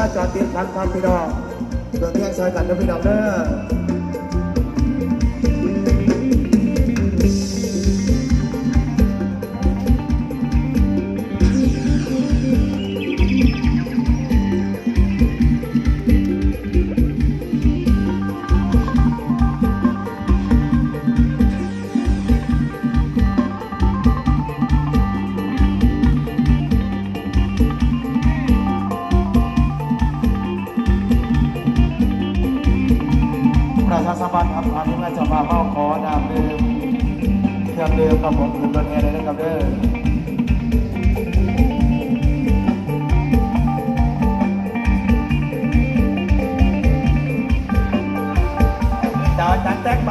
ราจรติดขัดครับพี่น้องเบื้องเที่ยงซอยกันนะพี่น้องเด้อ ประชาสัมพันธ์ครับอันนี้มาจะมาเข้าขอน้ำดื่มเครื่องดื่มกับผมคืนบนแอร์เลยนะครับเด้อดาวจัดแตกไป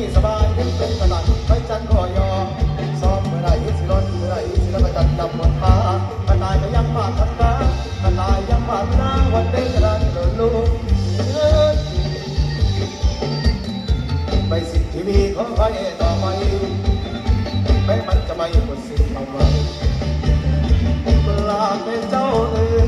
นี้สบายเห็นเป็นขนาดไปจันทร์ก็ยอมซ้อมเมื่อไรสิร้อนเมื่อไรสิรับประจันดับหมดตาขนาดก็ยังมาทันตาขนาดยังมาหน้าวันเป็นกระดานเดินลูกไปสิที่มีของใครต่อไปแม้มันจะไม่หมดสิ้นไปเวลาเป็นเจ้าเอ๋